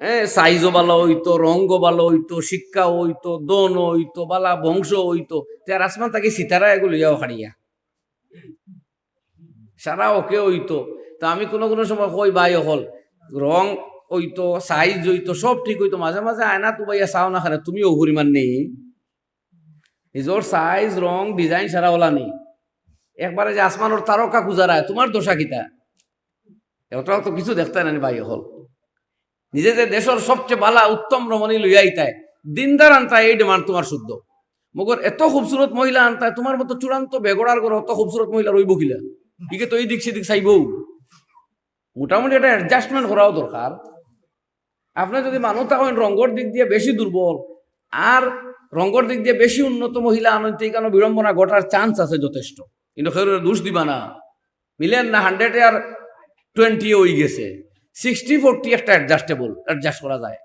হ্যাঁ সাইজও ভালো হইতো রঙ্গ ভালো হইতো, শিক্ষা হইতো দন হইতো, বালা বংশ হইতো। তার আসমান তাকে সিতারা এগুলো ইয়াও হারিয়া। সারা ওকে হইতো। তা আমি কোনো কোনো সময় কই, ভাই হল রং হইতো, সাইজ হইতো, সব ঠিক হইতো। মাঝে মাঝে আয়না তো ভাইয়া চাও না খানে, তুমিও পরিমাণ নেই। নিজের সাইজ, রং, ডিজাইন সারা ওলা নেই। একবারে যে আসমানোর তারকা খুঁজারায় তোমার দোষা কিতা? ওটাও তো কিছু দেখতে না ভাই হল নিজে যে দেশের সবচেয়ে বালা উত্তম রমণী লইয়া আইতায় দিনদার আনতায় এই ডিমান্ড তোমার শুদ্ধ। মগর এত খুবসুরত মহিলা আনতায় তোমার মতো চূড়ান্ত বেগড়ার করে অত খুবসুরত মহিলা রইব কিলা? ইকে তো এই দিক সেদিক চাইব মোটামুটি একটা অ্যাডজাস্টমেন্ট করাও দরকার। আপনি যদি মানুষ থাকেন রঙ্গর দিক দিয়ে বেশি দুর্বল আর রঙ্গর দিক দিয়ে বেশি উন্নত মহিলা আনতে কেন বিড়ম্বনা ঘটার চান্স আছে যথেষ্ট। কিন্তু খেয়ে দোষ দিবা না। মিলেন না হান্ড্রেডে আর টোয়েন্টি ওই গেছে। সিক্সটি ফোরটি একটা অ্যাডজাস্টেবল অ্যাডজাস্ট করা যায়।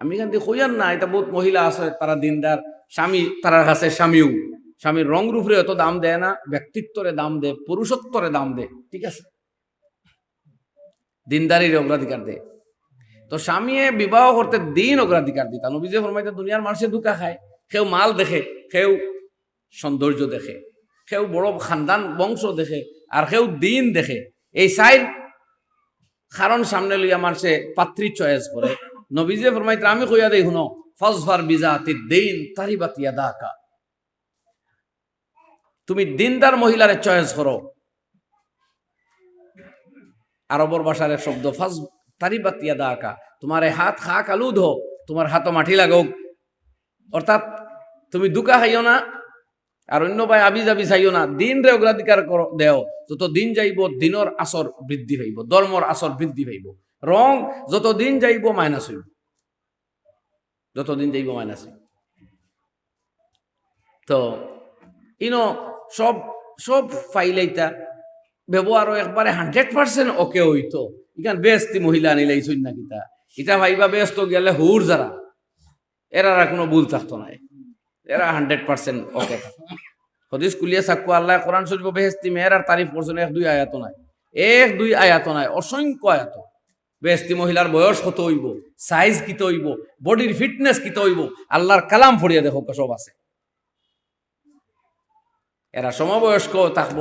আমি এখান থেকে কইয়ান না, এটা বহুত মহিলা আছে, তারা দিনদার, স্বামী, তারার কাছে স্বামীও। স্বামীর রং রূপরে এত দাম দেয় না, ব্যক্তিত্বরে দাম দেয়, পুরুষত্বরে দাম দেয়, ঠিক আছে? দিনদারির অগ্রাধিকার দেয়। তো স্বামী বিবাহ করতে দিন অগ্রাধিকার দিতা নবীজে ফরমাইতে দুনিয়ার মানুষে দুকা খায়, কেউ মাল দেখে, কেউ সৌন্দর্য দেখে, কেউ বড় খানদান, বংশ দেখে, আর কেউ দিন দেখে। এই সাইড কারণ সামনে লইয়া মানুষে পাত্রী চয়েস করে। নবীজে ফরমাইতে আমি কইয়া দেই, শুনো, ফজফার বিজাতি দিন তারিবাত ইয়াদাকা তুমি দিনদার মহিলারে চয়েস করো। আরবর ভাষার শব্দ, ফাজ, তারিবাত ইয়াদাকা তোমার হাত খা কালুদ হো তোমার হাত মাটি লাগুক। অর্থাৎ, তুমি দুকা খাইও না আর অন্য ভাই আবি যাবি চাইও না। দিন রে অগ্রাধিকার দেও। যত দিন যাইব, দিনর আসর বৃদ্ধি হইব, ধর্মর আসর বৃদ্ধি হইব। রং, যত দিন যাইব, মাইনাস হইব। যত দিন যাইব, মাইনাস হইব। তো, ইনো সব সব ফাইলাইতা ব্যবহারও একবারে হান্ড্রেড পার্সেন্ট ওকে হইতো। ইখান বেস্তি মহিলা আনিলাইছই না কিতা। ইটা ভাইবা ব্যস্ত গেলে হুর যারা। এরা কোনো ভুল থাকতো নাই এরা হান্ড্রেড পার্সেন্ট ওকে হদিস কুলিয়া সাক্কু আল্লাহ কোরআন শরীফ বেহেস্তি মেয়ের আর তারিফ করছেন, এক দুই আয়াত নাই। এক দুই আয়াত নাই, অসংখ্য আয়াত। বেহেস্তি মহিলার বয়স কত হইব সাইজ কিতে হইব বডির ফিটনেস কিতে হইব, আল্লাহর কালাম ফড়িয়া দেখো সব আছে। এরা সমবয়স্ক থাকব,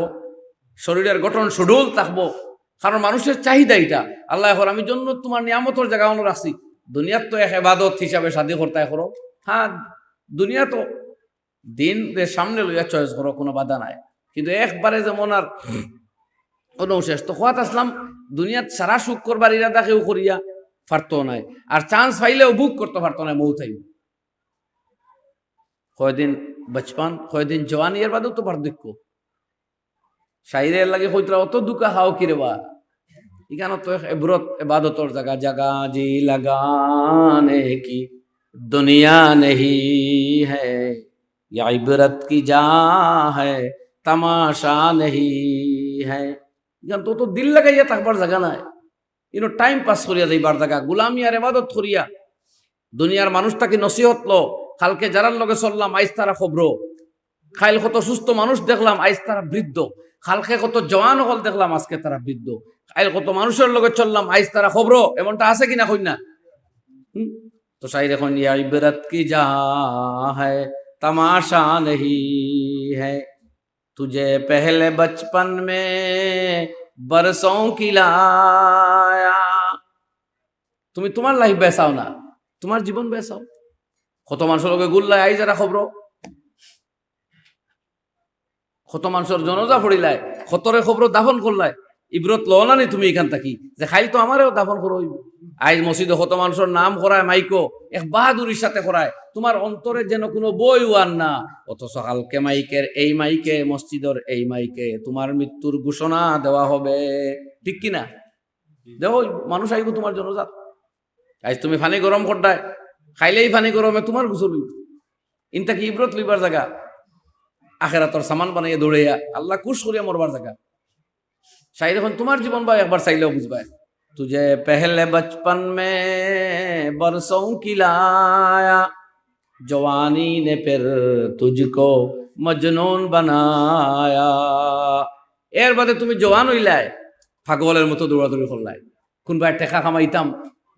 শরীরের গঠন সুডুল থাকব, কারণ মানুষের চাহিদা এটা আল্লাহ এখন, আমি জন্য তোমার নিয়ামতর জায়গা রাখছি। দুনিয়ার তো এক এবাদত হিসাবে শাদি করতে করো। হ্যাঁ দুনিয়া তো দিন সামনে লইয়া চয়েস করো, কোনো বাধা নাই। কিন্তু একবারে যেমন আর শেষ। তো খোয়াত আসলাম, দুনিয়াত সারা সুখ করবার ইরাদা কেউ করিয়া পারতো নাই। আর চান্স পাইলেও বুক করতে পারতো না মৌ থাইব কয়দিন বচপন, কয়দিন জওয়ানি, এর বাদেও তো পার্থক্য। শাইরের লাগে কইতরা, অত দুকা খাও কিরে বা? ইখানে তো এব্রত এবাদতর জায়গা জায়গা জি লাগানে কি দুনিয়া নেহি হ্যায় ये इबरत की जा है तमाशा नहीं है ইখান তো তো দিল লাগাইয়া থাকবার জায়গা নাই ইনো টাইম পাস করিয়া যাইবার জায়গা গুলামি আর এবাদত করিয়া দুনিয়ার মানুষ তাকে নসিহত লো কালকে যারার লগে চললাম আইস তারা খবর খাইল কত সুস্থ মানুষ দেখলাম আইস তারা বৃদ্ধ কালকে কত জওয়ান হল দেখলাম আজকে তারা বৃদ্ধ খাইল কত মানুষের লগে চললাম আইস তারা খবর এমনটা আছে কিনা কই না হুম? তো শাইর এখন ইয়া ইবরত কি যা है तमाशा नहीं है तुझे पहले बचपन में बरसों की लाया তুমি তোমার লাইফ বেসাও না তোমার জীবন বেসাও কত মানুষের লগে গুল্লাই আই যারা খবর কত মানুষের জনজা ফড়িলাই কতরে খবর দাফন করলাই ইব্রত ল না তুমি এখান থাকি? যে খাইল তো আমারও দাফন করো আইজ মসজিদে কত মানুষের নাম করায় মাইকো এক বাহাদুরির সাথে করায় তোমার অন্তরে যেন কোনো বই আন না। অথচ কালকে মাইকের এই মাইকে মসজিদের এই মাইকে তোমার মৃত্যুর ঘোষণা দেওয়া হবে। ঠিক কিনা? দেখো মানুষ আইব তোমার জনজাত। আজ তুমি ফানি গরম করতায় খাইলেই ফানি গরমে তোমার গুছল ইনটা কি ইব্রত লইবার জায়গা আখেরা তোর সামান বানাইয়া দৌড়াইয়া আল্লাহ কুশ করিয়া মরবার জায়গা শাহিদ এখন তোমার জীবন বা একবার চাইলেও বুঝবায় तुझे पहले बचपन में बरसों की लाया जवानी ने फिर तुझको মজনুন বানায়া এর বাদে তুমি জওয়ান হইলাই পাগলের মতো দৌড়াদৌড়ি করলাই কোনবার টেকা কামাইতাম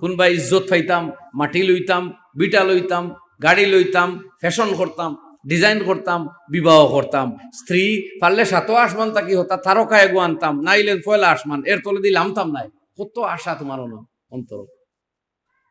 কোনবা ইজ্জত পাইতাম মাটি লইতাম বিটা লইতাম গাড়ি লইতাম ফ্যাশন করতাম ডিজাইন করতাম, বিবাহ করতাম। স্ত্রী পারলে সাতো আসমান তাকি হতা তারকা এগো আনতাম। নাইলে ফয়লা আসমান, এর তলে দিলে আমতাম নাই। কত আশা তোমার অন- অন্তর।